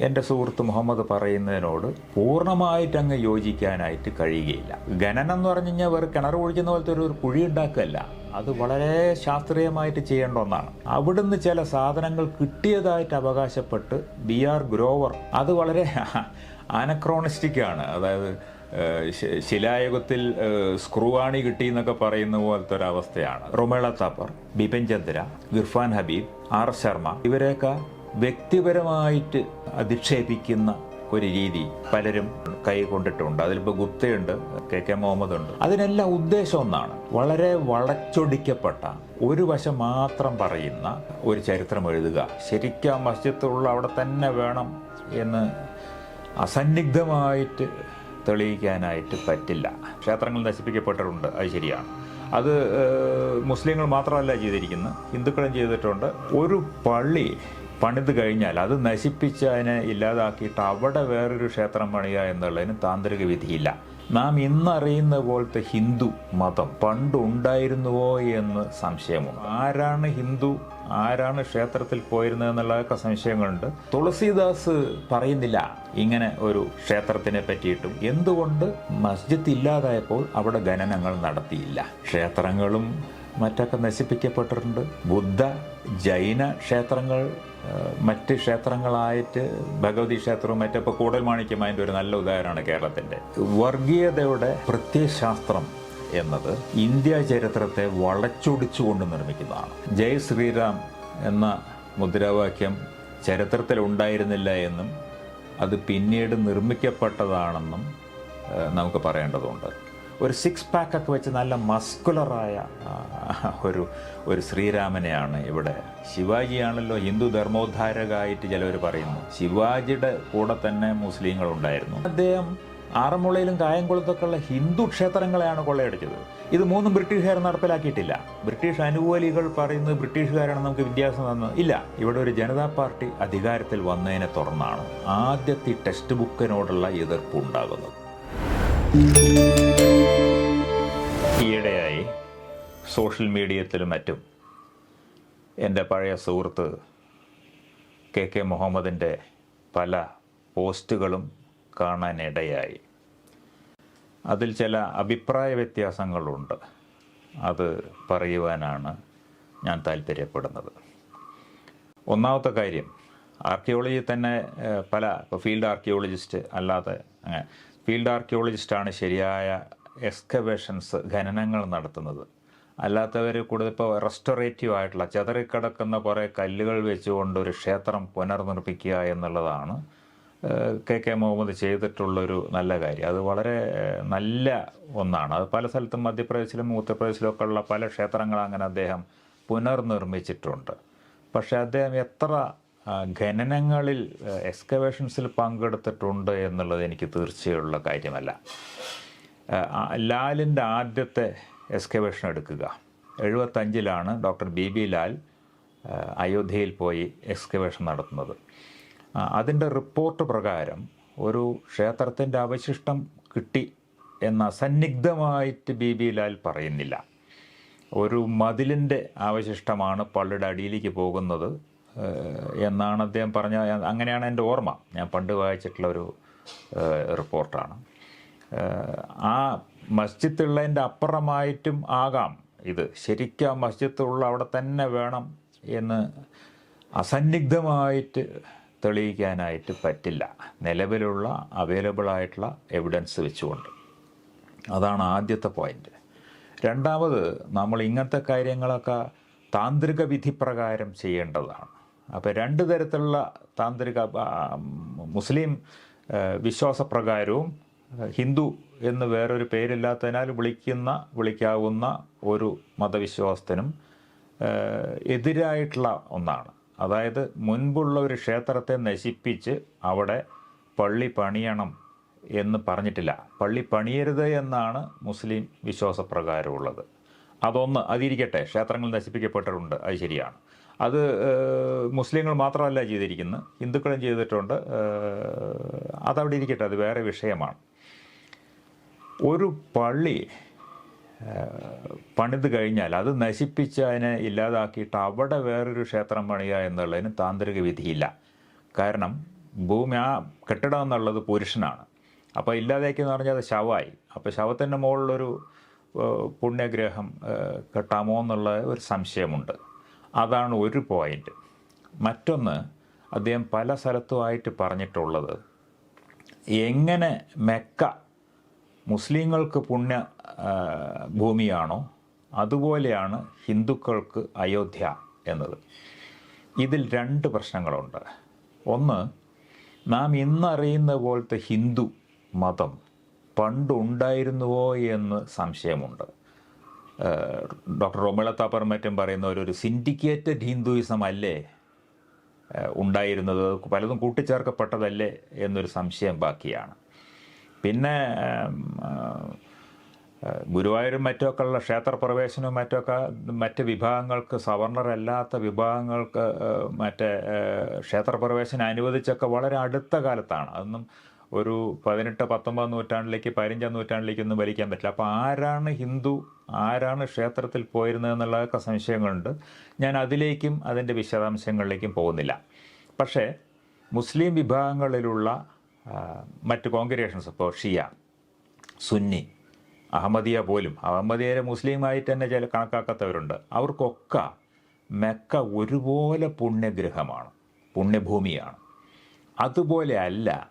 എന്റെ സുഹൃത്ത് മുഹമ്മദ് പറയുന്നതിനോട് പൂർണമായിട്ട് അങ്ങ് യോജിക്കാനായിട്ട് കഴിയുകയില്ല. ഖനനം എന്ന് പറഞ്ഞു കഴിഞ്ഞാൽ വേറെ കിണർ കുഴിക്കുന്ന പോലത്തെ ഒരു കുഴി ഉണ്ടാക്കുകയല്ല. അത് വളരെ ശാസ്ത്രീയമായിട്ട് ചെയ്യേണ്ട ഒന്നാണ്. അവിടുന്ന് ചില സാധനങ്ങൾ കിട്ടിയതായിട്ട് അവകാശപ്പെട്ട് ബി ആർ ഗ്രോവർ അത് വളരെ അനക്രോണിസ്റ്റിക് ആണ്. അതായത് ശിലായുഗത്തിൽ സ്ക്രൂ സ്ക്രൂവാണി കിട്ടി എന്നൊക്കെ പറയുന്ന പോലത്തെ ഒരു അവസ്ഥയാണ്. റൊമേള താപ്പർ ബിപിൻ ചന്ദ്ര ഇർഫാൻ ഹബീബ് ആർ ശർമ്മ ഇവരെയൊക്കെ വ്യക്തിപരമായിട്ട് അധിക്ഷേപിക്കുന്ന ഒരു രീതി പലരും കൈ കൊണ്ടിട്ടുണ്ട്. അതിലിപ്പോൾ ഗുപ്തയുണ്ട് കെ കെ മുഹമ്മദ് ഉണ്ട് അതിനെല്ലാം ഉദ്ദേശം ഒന്നാണ്. വളരെ വളച്ചൊടിക്കപ്പെട്ട ഒരു വശം മാത്രം പറയുന്ന ഒരു ചരിത്രം എഴുതുക. ശരിക്കും മസ്ജിദുള്ള അവിടെ തന്നെ വേണം എന്ന് അസന്നിഗ്ധമായിട്ട് തെളിയിക്കാനായിട്ട് പറ്റില്ല. ക്ഷേത്രങ്ങൾ നശിപ്പിക്കപ്പെട്ടിട്ടുണ്ട് അത് ശരിയാണ്. അത് മുസ്ലിങ്ങൾ മാത്രമല്ല ചെയ്തിരിക്കുന്നത് ഹിന്ദുക്കളും ചെയ്തിട്ടുണ്ട്. ഒരു പള്ളി പണിത് കഴിഞ്ഞാൽ അത് നശിപ്പിച്ച് അതിനെ ഇല്ലാതാക്കിയിട്ട് അവിടെ വേറൊരു ക്ഷേത്രം പണിയുക എന്നുള്ളതിന് താന്ത്രിക വിധിയില്ല. നാം ഇന്നറിയുന്ന പോലത്തെ ഹിന്ദു മതം പണ്ടുണ്ടായിരുന്നുവോ എന്ന് സംശയമുണ്ട്. ആരാണ് ഹിന്ദു ആരാണ് ക്ഷേത്രത്തിൽ പോയിരുന്നത് എന്നുള്ളതൊക്കെ സംശയങ്ങളുണ്ട്. തുളസീദാസ് പറയുന്നില്ല ഇങ്ങനെ ഒരു ക്ഷേത്രത്തിനെ പറ്റിയിട്ടും. എന്തുകൊണ്ട്? മസ്ജിദ് ഇല്ലാതായപ്പോൾ അവിടെ ഖനനങ്ങൾ നടത്തിയില്ല. ക്ഷേത്രങ്ങളും മറ്റൊക്കെ നശിപ്പിക്കപ്പെട്ടിട്ടുണ്ട്. ബുദ്ധ ജൈന ക്ഷേത്രങ്ങൾ മറ്റ് ക്ഷേത്രങ്ങളായിട്ട് ഭഗവതി ക്ഷേത്രവും മറ്റപ്പോൾ കൂടൽ മാണിക്യം അതിന്റെ ഒരു നല്ല ഉദാഹരണമാണ് കേരളത്തിന്റെ. വർഗീയതയുടെ പ്രത്യശാസ്ത്രം എന്നത് ഇന്ത്യ ചരിത്രത്തെ വളച്ചൊടിച്ചുകൊണ്ട് നിർമ്മിക്കുന്നതാണ്. ജയ് ശ്രീറാം എന്ന മുദ്രാവാക്യം ചരിത്രത്തിൽ ഉണ്ടായിരുന്നില്ല എന്നും അത് പിന്നീട് നിർമ്മിക്കപ്പെട്ടതാണെന്നും നമുക്ക് പറയേണ്ടതുണ്ട്. ഒരു സിക്സ് പാക്കൊക്കെ വെച്ച് നല്ല മസ്കുലറായ ഒരു ഒരു ശ്രീരാമനെയാണ് ഇവിടെ. ശിവാജിയാണല്ലോ ഹിന്ദു ധർമ്മോദ്ധാരകായിട്ട് ചിലവർ പറയുന്നു. ശിവാജിയുടെ കൂടെ തന്നെ മുസ്ലിങ്ങൾ ഉണ്ടായിരുന്നു അദ്ദേഹം ആറന്മുളയിലും കായംകുളത്തൊക്കെ ഉള്ള ഹിന്ദു ക്ഷേത്രങ്ങളെയാണ് കൊള്ളയടിച്ചത്. ഇത് മൂന്നും ബ്രിട്ടീഷുകാർ നടപ്പിലാക്കിയിട്ടില്ല. ബ്രിട്ടീഷ് അനുകൂലികൾ പറയുന്നത് ബ്രിട്ടീഷുകാരാണ് നമുക്ക് വിദ്യാഭ്യാസം തന്നത്. ഇല്ല ഇവിടെ ഒരു ജനതാ പാർട്ടി അധികാരത്തിൽ വന്നതിനെ തുടർന്നാണ് ആദ്യത്തെ ടെക്സ്റ്റ് ബുക്കിനോടുള്ള എതിർപ്പ് ഉണ്ടാകുന്നത് ഈയിടെയായി സോഷ്യൽ മീഡിയത്തിലും മറ്റും എന്റെ പഴയ സുഹൃത്ത് കെ കെ മുഹമ്മദിന്റെ പല പോസ്റ്റുകളും കാണാനിടയായി. അതിൽ ചില അഭിപ്രായ വ്യത്യാസങ്ങളുണ്ട്. അത് പറയുവാനാണ് ഞാൻ താല്പര്യപ്പെടുന്നത്. ഒന്നാമത്തെ കാര്യം ആർക്കിയോളജി തന്നെ പല ഫീൽഡ് ആർക്കിയോളജിസ്റ്റ് അല്ലാതെ ഫീൽഡ് ആർക്കിയോളജിസ്റ്റാണ് ശരിയായ എക്സ്കവേഷൻസ് ഖനനങ്ങൾ നടത്തുന്നത്. അല്ലാത്തവർ കൂടുതൽ ഇപ്പോൾ റെസ്റ്റോറേറ്റീവ് ആയിട്ടുള്ള ചെതറിക്കിടക്കുന്ന കുറേ കല്ലുകൾ വെച്ചുകൊണ്ട് ഒരു ക്ഷേത്രം പുനർനിർമ്മിക്കുക എന്നുള്ളതാണ് കെ കെ മുഹമ്മദ് ചെയ്തിട്ടുള്ളൊരു നല്ല കാര്യം. അത് വളരെ നല്ല ഒന്നാണ്. അത് പല സ്ഥലത്തും മധ്യപ്രദേശിലും ഉത്തർപ്രദേശിലും ഒക്കെ ഉള്ള പല ക്ഷേത്രങ്ങൾ അങ്ങനെ അദ്ദേഹം പുനർനിർമ്മിച്ചിട്ടുണ്ട്. പക്ഷേ അദ്ദേഹം എത്ര ഖനനങ്ങളിൽ എക്സ്കവേഷൻസിൽ പങ്കെടുത്തിട്ടുണ്ട് എന്നുള്ളത് എനിക്ക് തീർച്ചയുള്ള കാര്യമല്ല. ലാലിന്റെ ആദ്യത്തെ എക്സ്കവേഷൻ എടുക്കുക. എഴുപത്തഞ്ചിലാണ് ഡോക്ടർ ബി ബി ലാൽ അയോധ്യയിൽ പോയി എക്സ്കവേഷൻ നടത്തുന്നത്. അതിന്റെ റിപ്പോർട്ട് പ്രകാരം ഒരു ക്ഷേത്രത്തിന്റെ അവശിഷ്ടം കിട്ടി എന്ന സന്നിഗ്ധമായിട്ട് ബി ബി ലാൽ പറയുന്നില്ല. ഒരു മതിലിന്റെ അവശിഷ്ടമാണ് പള്ളിയുടെ അടിയിലേക്ക് പോകുന്നത് എന്നാണ് അദ്ദേഹം പറഞ്ഞ അങ്ങനെയാണ് എന്റെ ഓർമ്മ. ഞാൻ പണ്ട് വായിച്ചിട്ടുള്ള ഒരു റിപ്പോർട്ടാണ്. ആ മസ്ജിദ് ഉള്ളതിന്റെ അപ്പുറമായിട്ടും ആകാം ഇത്. ശരിക്കും ആ മസ്ജിദ് ഉള്ള അവിടെ തന്നെ വേണം എന്ന് അസന്നിഗ്ധമായിട്ട് തെളിയിക്കാനായിട്ട് പറ്റില്ല. നിലവിലുള്ള അവൈലബിൾ ആയിട്ടുള്ള എവിഡൻസ് വെച്ചുകൊണ്ട്. അതാണ് ആദ്യത്തെ പോയിന്റ് രണ്ടാമത് നമ്മൾ ഇങ്ങനത്തെ കാര്യങ്ങളൊക്കെ താന്ത്രിക വിധി പ്രകാരം ചെയ്യേണ്ടതാണ്. അപ്പോൾ രണ്ട് തരത്തിലുള്ള താന്ത്രിക മുസ്ലിം വിശ്വാസപ്രകാരവും ഹിന്ദു എന്ന് വേറൊരു പേരില്ലാത്തതിനാൽ വിളിക്കുന്ന വിളിക്കാവുന്ന ഒരു മതവിശ്വാസത്തിനും എതിരായിട്ടുള്ള ഒന്നാണ്. അതായത് മുൻപുള്ള ഒരു ക്ഷേത്രത്തെ നശിപ്പിച്ച് അവിടെ പള്ളി പണിയണം എന്ന് പറഞ്ഞിട്ടില്ല. പള്ളി പണിയരുത് എന്നാണ് മുസ്ലിം വിശ്വാസപ്രകാരമുള്ളത്. അതൊന്ന് അതിരിക്കട്ടെ. ക്ഷേത്രങ്ങൾ നശിപ്പിക്കപ്പെട്ടിട്ടുണ്ട്. അത് ശരിയാണ്. അത് മുസ്ലിങ്ങൾ മാത്രമല്ല ചെയ്തിരിക്കുന്നത്. ഹിന്ദുക്കളും ചെയ്തിട്ടുണ്ട്. അതവിടെ ഇരിക്കട്ടെ. അത് വേറെ വിഷയമാണ്. ഒരു പള്ളി പണിത് കഴിഞ്ഞാൽ അത് നശിപ്പിച്ച് അതിനെ ഇല്ലാതാക്കിയിട്ട് അവിടെ വേറൊരു ക്ഷേത്രം പണിയുക എന്നുള്ളതിന് താന്ത്രിക വിധിയില്ല. കാരണം ഭൂമി ആ കെട്ടിടം എന്നുള്ളത് പുരുഷനാണ്. അപ്പോൾ ഇല്ലാതാക്കിയെന്ന് പറഞ്ഞാൽ അത് ശവമായി. അപ്പോൾ ശവത്തിന്റെ മുകളിലൊരു പുണ്യഗ്രഹം കെട്ടാമോ എന്നുള്ള ഒരു സംശയമുണ്ട്. അതാണ് ഒരു പോയിന്റ് മറ്റൊന്ന് അദ്ദേഹം പല സ്ഥലത്തുമായിട്ട് പറഞ്ഞിട്ടുള്ളത് എങ്ങനെ മെക്ക മുസ്ലിങ്ങൾക്ക് പുണ്യ ഭൂമിയാണോ? അതുപോലെയാണ് ഹിന്ദുക്കൾക്ക് അയോധ്യ എന്നത്. ഇതിൽ രണ്ട് പ്രശ്നങ്ങളുണ്ട്. ഒന്ന് നാം ഇന്നറിയുന്ന പോലത്തെ ഹിന്ദു മതം പണ്ടുണ്ടായിരുന്നുവോ എന്ന് സംശയമുണ്ട്. ഡോക്ടർ റൊമിള താപ്പർ മറ്റും പറയുന്ന ഒരു ഒരു സിൻഡിക്കേറ്റഡ് ഹിന്ദുയിസം അല്ലേ ഉണ്ടായിരുന്നത്? പലതും കൂട്ടിച്ചേർക്കപ്പെട്ടതല്ലേ എന്നൊരു സംശയം ബാക്കിയാണ്. പിന്നെ ഗുരുവായൂരും മറ്റൊക്കെ ഉള്ള ക്ഷേത്രപ്രവേശനവും മറ്റൊക്കെ മറ്റ് വിഭാഗങ്ങൾക്ക് സവർണരല്ലാത്ത വിഭാഗങ്ങൾക്ക് മറ്റേ ക്ഷേത്രപ്രവേശനം അനുവദിച്ചൊക്കെ വളരെ അടുത്ത കാലത്താണ്. അതൊന്നും ഒരു പതിനെട്ട് പത്തൊമ്പത് നൂറ്റാണ്ടിലേക്ക് പതിനഞ്ചാം നൂറ്റാണ്ടിലേക്ക് ഒന്നും വലിക്കാൻ പറ്റില്ല. അപ്പോൾ ആരാണ് ഹിന്ദു ആരാണ് ക്ഷേത്രത്തിൽ പോയിരുന്നത് എന്നുള്ളതൊക്കെ സംശയങ്ങളുണ്ട്. ഞാൻ അതിലേക്കും അതിന്റെ വിശദാംശങ്ങളിലേക്കും പോകുന്നില്ല. പക്ഷേ മുസ്ലിം വിഭാഗങ്ങളിലുള്ള മറ്റ് കോൺഗ്രേഷൻസ് ഇപ്പോൾ ഷിയ സുന്നി അഹമ്മദിയ പോലും. അഹമ്മദിയരെ മുസ്ലിമായിട്ട് തന്നെ ചില കണക്കാക്കാത്തവരുണ്ട്. അവർക്കൊക്കെ മെക്ക ഒരുപോലെ പുണ്യഗ്രഹമാണ് പുണ്യഭൂമിയാണ്. അതുപോലെ അല്ല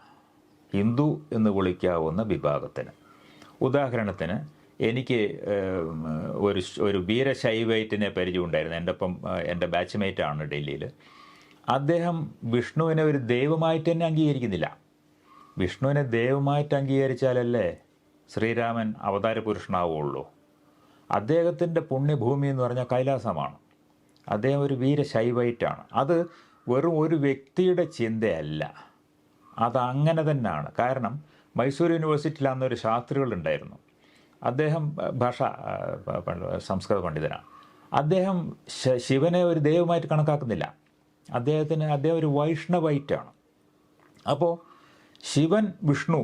ഹിന്ദു എന്ന് വിളിക്കാവുന്ന വിഭാഗത്തിന്. ഉദാഹരണത്തിന് എനിക്ക് ഒരു ഒരു വീരശൈവൈറ്റിനെ പരിചയമുണ്ടായിരുന്നു. എന്റെ ഒപ്പം എന്റെ ബാച്ച്മേറ്റാണ് ഡൽഹിയിൽ അദ്ദേഹം വിഷ്ണുവിനെ ഒരു ദൈവമായിട്ട് തന്നെ അംഗീകരിക്കുന്നില്ല. വിഷ്ണുവിനെ ദൈവമായിട്ട് അംഗീകരിച്ചാലല്ലേ ശ്രീരാമൻ അവതാര പുരുഷനാവുള്ളൂ അദ്ദേഹത്തിന്റെ പുണ്യഭൂമി എന്ന് പറഞ്ഞാൽ കൈലാസമാണ്. അദ്ദേഹം ഒരു വീര ശൈവൈറ്റാണ്. അത് വെറും ഒരു വ്യക്തിയുടെ ചിന്തയല്ല. അത് അങ്ങനെ തന്നെയാണ്. കാരണം മൈസൂർ യൂണിവേഴ്സിറ്റിയിൽ അന്നൊരു ശാസ്ത്രികളുണ്ടായിരുന്നു. അദ്ദേഹം ഭാഷ സംസ്കൃത പണ്ഡിതനാണ്. അദ്ദേഹം ശിവനെ ഒരു ദൈവമായിട്ട് കണക്കാക്കുന്നില്ല. അദ്ദേഹത്തിന് അദ്ദേഹം ഒരു വൈഷ്ണവൈറ്റാണ്. അപ്പോൾ ശിവൻ വിഷ്ണു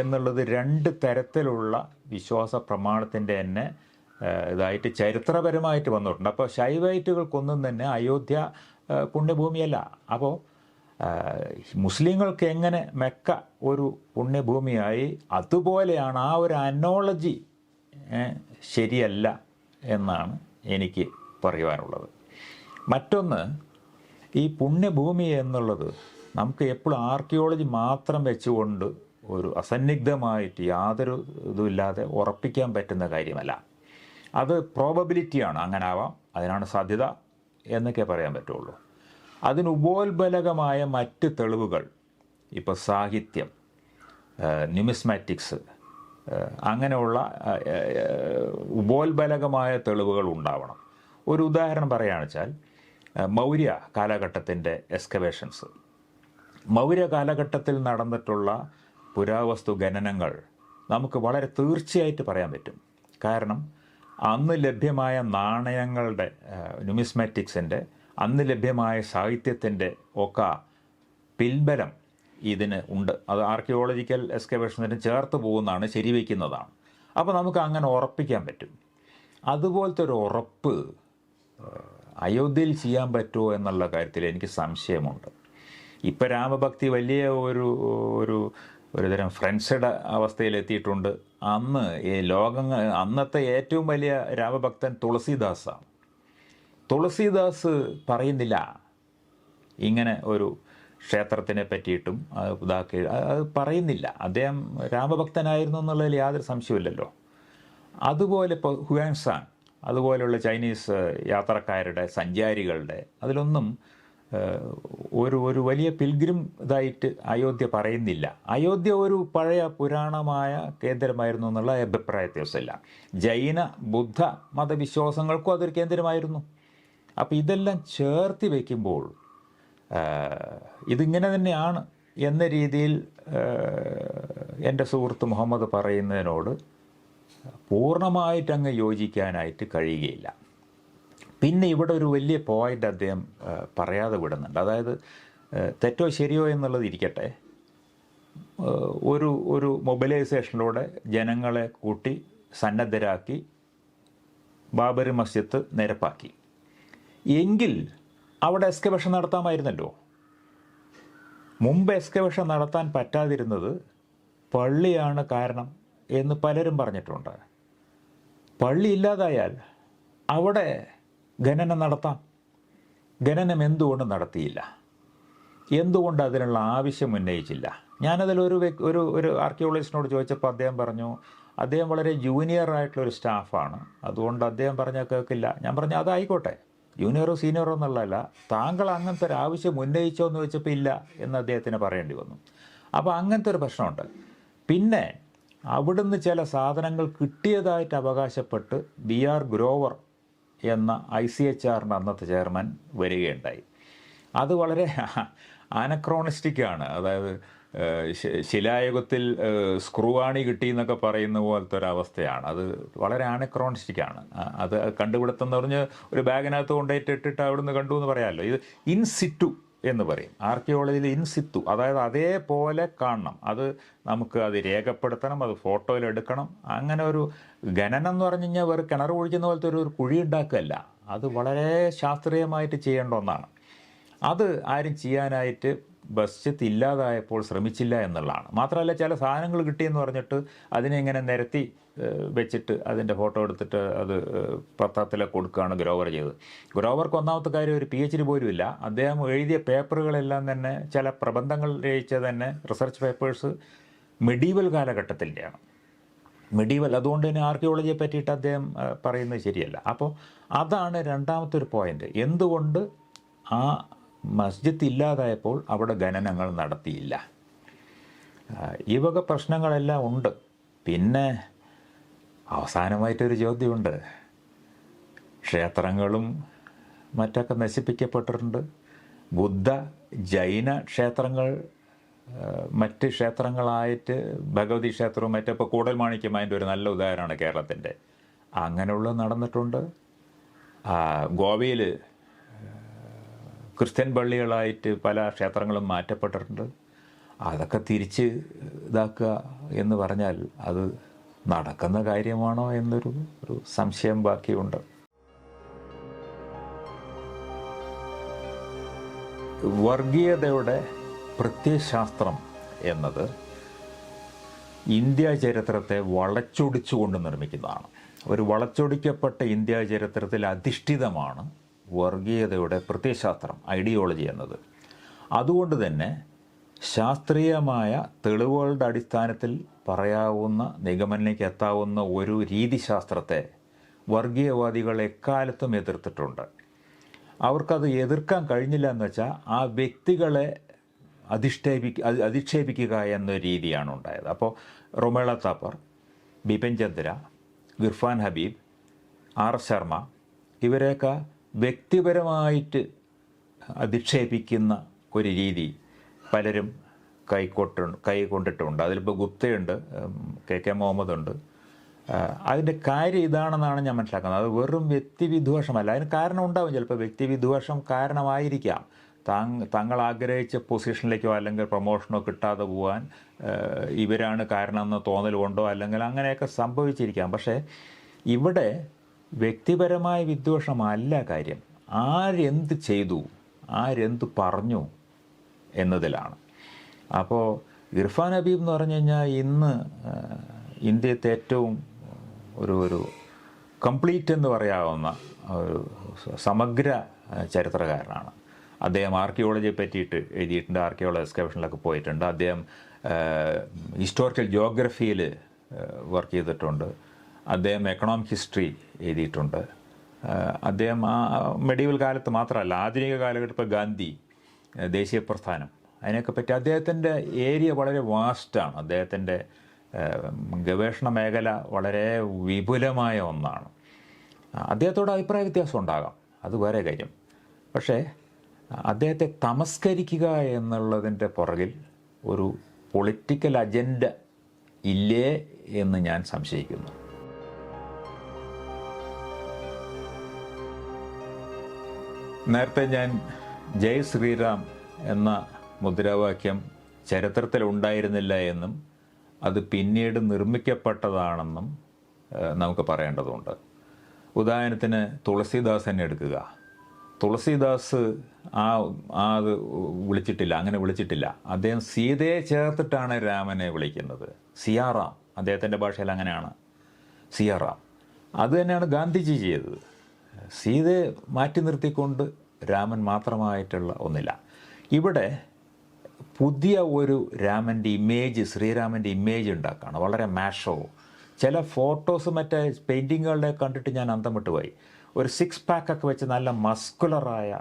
എന്നുള്ളത് രണ്ട് തരത്തിലുള്ള വിശ്വാസ പ്രമാണത്തിന്റെ തന്നെ ഇതായിട്ട് ചരിത്രപരമായിട്ട് വന്നിട്ടുണ്ട്. അപ്പോൾ ശൈവൈറ്റുകൾക്കൊന്നും തന്നെ അയോധ്യ പുണ്യഭൂമിയല്ല. അപ്പോൾ മുസ്ലിങ്ങൾക്ക് എങ്ങനെ മെക്ക ഒരു പുണ്യഭൂമിയായി അതുപോലെയാണ് ആ ഒരു അനോളജി ശരിയല്ല എന്നാണ് എനിക്ക് പറയുവാനുള്ളത്. മറ്റൊന്ന് ഈ പുണ്യഭൂമി എന്നുള്ളത് നമുക്ക് എപ്പോഴും ആർക്കിയോളജി മാത്രം വെച്ചുകൊണ്ട് ഒരു അസന്നിഗ്ധമായിട്ട് യാതൊരു ഇതുമില്ലാതെ ഉറപ്പിക്കാൻ പറ്റുന്ന കാര്യമല്ല. അത് പ്രോബബിലിറ്റിയാണ് അങ്ങനെ ആവാം അതിനാണ് സാധ്യത എന്നൊക്കെ പറയാൻ പറ്റുള്ളൂ. അതിന് ഉപോത്ബലകമായ മറ്റ് തെളിവുകൾ ഇപ്പോൾ സാഹിത്യം ന്യൂമിസ്മാറ്റിക്സ് അങ്ങനെയുള്ള ഉപോത്ബലകമായ തെളിവുകൾ ഉണ്ടാവണം. ഒരു ഉദാഹരണം പറയുകയാണെന്ന് വെച്ചാൽ മൗര്യ കാലഘട്ടത്തിന്റെ എക്സ്കവേഷൻസ് മൗര്യ കാലഘട്ടത്തിൽ നടന്നിട്ടുള്ള പുരാവസ്തു ഖനനങ്ങൾ നമുക്ക് വളരെ തീർച്ചയായിട്ട് പറയാൻ പറ്റും. കാരണം അന്ന് ലഭ്യമായ നാണയങ്ങളുടെ ന്യൂമിസ്മാറ്റിക്സിന്റെ അന്ന് ലഭ്യമായ സാഹിത്യത്തിന്റെ ഒക്കെ പിൻബലം ഇതിന് ഉണ്ട്. അത് ആർക്കിയോളജിക്കൽ എക്സ്കവേഷൻസിന് ചേർത്ത് പോകുന്നതാണ് ശരിവയ്ക്കുന്നതാണ്. അപ്പോൾ നമുക്ക് അങ്ങനെ ഉറപ്പിക്കാൻ പറ്റും. അതുപോലത്തെ ഒരു ഉറപ്പ് അയോധ്യയിൽ ചെയ്യാൻ പറ്റുമോ എന്നുള്ള കാര്യത്തിൽ എനിക്ക് സംശയമുണ്ട്. ഇപ്പം രാമഭക്തി വലിയ ഒരു ഒരു ഒരുതരം ഫ്രണ്ട്സഡ് അവസ്ഥയിലെത്തിയിട്ടുണ്ട്. അന്ന് ഈ ലോകം അന്നത്തെ ഏറ്റവും വലിയ രാമഭക്തൻ തുളസീദാസാണ്. തുളസീദാസ് പറയുന്നില്ല. ഇങ്ങനെ ഒരു ക്ഷേത്രത്തിനെ പറ്റിയിട്ടും ഇതാക്കി അത് പറയുന്നില്ല. അദ്ദേഹം രാമഭക്തനായിരുന്നു എന്നുള്ളതിൽ യാതൊരു സംശയമില്ലല്ലോ അതുപോലെ ഇപ്പോൾ ഹുയാൻസാങ് അതുപോലെയുള്ള ചൈനീസ് യാത്രക്കാരുടെ സഞ്ചാരികളുടെ അതിലൊന്നും ഒരു ഒരു വലിയ പിൽഗ്രിം ഇതായിട്ട് അയോധ്യ പറയുന്നില്ല. അയോധ്യ ഒരു പഴയ പുരാണമായ കേന്ദ്രമായിരുന്നു എന്നുള്ള അഭിപ്രായ വ്യത്യാസമില്ല ജൈന ബുദ്ധ മതവിശ്വാസങ്ങൾക്കും അതൊരു കേന്ദ്രമായിരുന്നു. അപ്പോൾ ഇതെല്ലാം ചേർത്തി വയ്ക്കുമ്പോൾ ഇതിങ്ങനെ തന്നെയാണ് എന്ന രീതിയിൽ എന്റെ സുഹൃത്ത് മുഹമ്മദ് പറയുന്നതിനോട് പൂർണമായിട്ടങ്ങ് യോജിക്കാനായിട്ട് കഴിയുകയില്ല. പിന്നെ ഇവിടെ ഒരു വലിയ പോയിന്റ് അദ്ദേഹം പറയാതെ വിടുന്നുണ്ട്. അതായത് തെറ്റോ ശരിയോ എന്നുള്ളത് ഇരിക്കട്ടെ. ഒരു ഒരു മൊബിലൈസേഷനിലൂടെ ജനങ്ങളെ കൂട്ടി സന്നദ്ധരാക്കി ബാബറി മസ്ജിദ് നിരപ്പാക്കി. എങ്കിൽ അവിടെ എക്സ്കവേഷൻ നടത്താമായിരുന്നല്ലോ. മുമ്പ് എക്സ്കവേഷൻ നടത്താൻ പറ്റാതിരുന്നത് പള്ളിയാണ് കാരണം എന്ന് പലരും പറഞ്ഞിട്ടുണ്ട്. പള്ളി ഇല്ലാതായാൽ അവിടെ ഖനനം നടത്താം. ഖനനം എന്തുകൊണ്ട് നടത്തിയില്ല? എന്തുകൊണ്ട് അതിനുള്ള ആവശ്യം ഉന്നയിച്ചില്ല? ഞാനതിൽ ഒരു ഒരു ഒരു ആർക്കിയോളജിസ്റ്റിനോട് ചോദിച്ചപ്പോൾ അദ്ദേഹം പറഞ്ഞു അദ്ദേഹം വളരെ ജൂനിയർ ആയിട്ടുള്ള ഒരു സ്റ്റാഫാണ് അതുകൊണ്ട് അദ്ദേഹം പറഞ്ഞാൽ കേൾക്കില്ല. ഞാൻ പറഞ്ഞു അതായിക്കോട്ടെ. ജൂനിയറോ സീനിയറോ എന്നുള്ളതല്ല താങ്കൾ അങ്ങനത്തെ ഒരു ആവശ്യം ഉന്നയിച്ചോ എന്ന് ചോദിച്ചപ്പോൾ ഇല്ല എന്ന് അദ്ദേഹത്തിന് പറയേണ്ടി വന്നു. അപ്പോൾ അങ്ങനത്തെ ഒരു പ്രശ്നമുണ്ട്. പിന്നെ അവിടുന്ന് ചില സാധനങ്ങൾ കിട്ടിയതായിട്ട് അവകാശപ്പെട്ട് ബി ആർ ഗ്രോവർ എന്ന ഐ സി എച്ച് ആറിന്റെ അന്നത്തെ ചെയർമാൻ വരികയുണ്ടായി. അത് വളരെ അനക്രോണിസ്റ്റിക്കാണ് അതായത് ശിലായുഗത്തിൽ സ്ക്രൂ സ്ക്രൂവാണി കിട്ടി എന്നൊക്കെ പറയുന്ന പോലത്തെ ഒരു അവസ്ഥയാണ്. അത് വളരെ ആനക്രോണിസ്റ്റിക്കാണ് അത് കണ്ടുപിടുത്തം എന്ന് പറഞ്ഞ് ഒരു ബാഗിനകത്ത് കൊണ്ടുപോയിട്ട് ഇട്ടിട്ട് അവിടുന്ന് കണ്ടു എന്ന് പറയാമല്ലോ. ഇത് ഇൻ സിറ്റു എന്ന് പറയും. ആർക്കിയോളജിയിൽ ഇൻസിത്തു അതായത് അതേപോലെ കാണണം. അത് നമുക്ക് അത് രേഖപ്പെടുത്തണം അത് ഫോട്ടോയിൽ എടുക്കണം. അങ്ങനെ ഒരു ഖനനം എന്ന് പറഞ്ഞു കഴിഞ്ഞാൽ വേറെ കിണർ കുഴിക്കുന്ന പോലത്തെ ഒരു കുഴി ഉണ്ടാക്കുകയല്ല. അത് വളരെ ശാസ്ത്രീയമായിട്ട് ചെയ്യേണ്ട ഒന്നാണ്. അത് ആരും ചെയ്യാനായിട്ട് ബസ്ജറ്റ് ഇല്ലാതായപ്പോൾ ശ്രമിച്ചില്ല എന്നുള്ളതാണ്. മാത്രമല്ല ചില സാധനങ്ങൾ കിട്ടിയെന്ന് പറഞ്ഞിട്ട് അതിനെ ഇങ്ങനെ നിരത്തി വെച്ചിട്ട് അതിന്റെ ഫോട്ടോ എടുത്തിട്ട് അത് പത്രത്തിലെ കൊടുക്കുകയാണ് ഗ്രോവർ ചെയ്തത്. ഗ്രോവർക്ക് ഒന്നാമത്തെ കാര്യം ഒരു പി എച്ച് ഡി പോലും ഇല്ല. അദ്ദേഹം എഴുതിയ പേപ്പറുകളെല്ലാം തന്നെ ചില പ്രബന്ധങ്ങൾ രചിച്ച തന്നെ റിസർച്ച് പേപ്പേഴ്സ് മെഡീവൽ കാലഘട്ടത്തിന്റെയാണ്. മെഡീവൽ അതുകൊണ്ട് തന്നെ ആർക്കിയോളജിയെ പറ്റിയിട്ട് അദ്ദേഹം പറയുന്നത് ശരിയല്ല. അപ്പോൾ അതാണ് രണ്ടാമത്തെ ഒരു പോയിന്റ് എന്തുകൊണ്ട് ആ മസ്ജിദ് ഇല്ലാതായപ്പോൾ അവിടെ ഖനനങ്ങൾ നടത്തിയില്ല. ഈ വക പ്രശ്നങ്ങളെല്ലാം ഉണ്ട്. പിന്നെ അവസാനമായിട്ടൊരു ചോദ്യമുണ്ട്. ക്ഷേത്രങ്ങളും മറ്റൊക്കെ നശിപ്പിക്കപ്പെട്ടിട്ടുണ്ട്. ബുദ്ധ ജൈന ക്ഷേത്രങ്ങൾ മറ്റ് ക്ഷേത്രങ്ങളായിട്ട് ഭഗവതി ക്ഷേത്രവും മറ്റപ്പോൾ കൂടൽമാണിക്യം അതിന്റെ ഒരു നല്ല ഉദാഹരണമാണ് കേരളത്തിന്റെ. അങ്ങനെയുള്ള നടന്നിട്ടുണ്ട്. ഗോവയിൽ ക്രിസ്ത്യൻ പള്ളികളായിട്ട് പല ക്ഷേത്രങ്ങളും മാറ്റപ്പെട്ടിട്ടുണ്ട്. അതൊക്കെ തിരിച്ച് ഇതാക്കുക എന്ന് പറഞ്ഞാൽ അത് നടക്കുന്ന കാര്യമാണോ എന്നൊരു ഒരു സംശയം ബാക്കിയുണ്ട്. വർഗീയതയുടെ പ്രത്യയശാസ്ത്രം എന്നത് ഇന്ത്യ ചരിത്രത്തെ വളച്ചൊടിച്ചുകൊണ്ട് നിർമ്മിക്കുന്നതാണ്. ഒരു വളച്ചൊടിക്കപ്പെട്ട ഇന്ത്യ ചരിത്രത്തിൽ അധിഷ്ഠിതമാണ് വർഗീയതയുടെ പ്രത്യയശാസ്ത്രം ഐഡിയോളജി എന്നത്. അതുകൊണ്ട് തന്നെ ശാസ്ത്രീയമായ തെളിവുകളുടെ അടിസ്ഥാനത്തിൽ പറയാവുന്ന നിഗമനിലേക്ക് എത്താവുന്ന ഒരു രീതിശാസ്ത്രത്തെ വർഗീയവാദികൾ എക്കാലത്തും എതിർത്തിട്ടുണ്ട്. അവർക്കത് എതിർക്കാൻ കഴിഞ്ഞില്ല എന്ന് വെച്ചാൽ ആ വ്യക്തികളെ അധിഷ്ഠേപി അധി- അധിക്ഷേപിക്കുക എന്ന രീതിയാണ് ഉണ്ടായത്. അപ്പോൾ റൊമേള താപ്പർ ബിപിൻ ചന്ദ്ര ഗിർഫാൻ ഹബീബ് ആർ ശർമ്മ ഇവരെയൊക്കെ വ്യക്തിപരമായിട്ട് അധിക്ഷേപിക്കുന്ന ഒരു രീതി പലരും കൈക്കൊട്ട് കൈക്കൊണ്ടിട്ടുണ്ട് അതിലിപ്പോൾ ഗുപ്തയുണ്ട് കെ കെ മുഹമ്മദ് ഉണ്ട് അതിന്റെ കാര്യം ഇതാണെന്നാണ് ഞാൻ മനസ്സിലാക്കുന്നത്. അത് വെറും വ്യക്തിവിദ്വേഷമല്ല. അതിന് കാരണം ഉണ്ടാവും. ചിലപ്പോൾ വ്യക്തിവിദ്വേഷം കാരണമായിരിക്കാം. താങ് തങ്ങൾ ആഗ്രഹിച്ച പൊസിഷനിലേക്കോ അല്ലെങ്കിൽ പ്രൊമോഷനോ കിട്ടാതെ പോകാൻ ഇവരാണ് കാരണം എന്ന് തോന്നൽ കൊണ്ടോ അല്ലെങ്കിൽ അങ്ങനെയൊക്കെ സംഭവിച്ചിരിക്കാം. പക്ഷേ ഇവിടെ വ്യക്തിപരമായ വിദ്വേഷമല്ല കാര്യം. ആരെന്ത് ചെയ്തു ആരെന്ത് പറഞ്ഞു എന്നതിലാണ്. അപ്പോൾ ഇർഫാൻ ഹബീബ് എന്ന് പറഞ്ഞു കഴിഞ്ഞാൽ ഇന്ന് ഇന്ത്യത്തെ ഏറ്റവും ഒരു ഒരു കംപ്ലീറ്റ് എന്ന് പറയാവുന്ന ഒരു സമഗ്ര ചരിത്രകാരനാണ്. അദ്ദേഹം ആർക്കിയോളജിയെ പറ്റിയിട്ട് എഴുതിയിട്ടുണ്ട് ആർക്കിയോളജി എക്സ്കവേഷനിലൊക്കെ പോയിട്ടുണ്ട്. അദ്ദേഹം ഹിസ്റ്റോറിക്കൽ ജോഗ്രഫിയിൽ വർക്ക് ചെയ്തിട്ടുണ്ട്. അദ്ദേഹം എക്കണോമിക് ഹിസ്റ്ററി എഴുതിയിട്ടുണ്ട്. അദ്ദേഹം ആ മെഡീവൽ കാലത്ത് മാത്രമല്ല ആധുനിക കാലഘട്ടത്തിൽ ഇപ്പോൾ ഗാന്ധി ദേശീയ പ്രസ്ഥാനം അതിനൊക്കെ പറ്റി അദ്ദേഹത്തിന്റെ ഏരിയ വളരെ വാസ്റ്റാണ്. അദ്ദേഹത്തിന്റെ ഗവേഷണ മേഖല വളരെ വിപുലമായ ഒന്നാണ്. അദ്ദേഹത്തോട് അഭിപ്രായ വ്യത്യാസം ഉണ്ടാകാം. അത് വേറെ കാര്യം. പക്ഷേ അദ്ദേഹത്തെ തമസ്കരിക്കുക എന്നുള്ളതിന്റെ പുറകിൽ ഒരു പൊളിറ്റിക്കൽ അജണ്ട ഇല്ലേ എന്ന് ഞാൻ സംശയിക്കുന്നു. നേരത്തെ ഞാൻ ജയ് ശ്രീറാം എന്ന മുദ്രാവാക്യം ചരിത്രത്തിൽ ഉണ്ടായിരുന്നില്ല എന്നും അത് പിന്നീട് നിർമ്മിക്കപ്പെട്ടതാണെന്നും നമുക്ക് പറയേണ്ടതുണ്ട്. ഉദാഹരണത്തിന് തുളസീദാസനെ എടുക്കുക. തുളസീദാസ് ആ ആ അത് വിളിച്ചിട്ടില്ല അങ്ങനെ വിളിച്ചിട്ടില്ല. അദ്ദേഹം സീതയെ ചേർത്തിട്ടാണ് രാമനെ വിളിക്കുന്നത്. സിയാറാം. അദ്ദേഹത്തിന്റെ ഭാഷയിൽ അങ്ങനെയാണ്. സിയാറാം. അത് തന്നെയാണ് ഗാന്ധിജി ചെയ്തത് സീതയെ മാറ്റി നിർത്തിക്കൊണ്ട് രാമൻ മാത്രമായിട്ടുള്ള ഒന്നില്ല. ഇവിടെ പുതിയ ഒരു രാമന്റെ ഇമേജ് ശ്രീരാമന്റെ ഇമേജ് ഉണ്ടാക്കുകയാണ് വളരെ മാഷോ ചില ഫോട്ടോസ് മറ്റേ പെയിന്റിങ്ങുകളുടെ കണ്ടിട്ട് ഞാൻ അന്തം വിട്ടുപോയി ഒരു സിക്സ് പാക്കൊക്കെ വെച്ച് നല്ല മസ്കുലറായ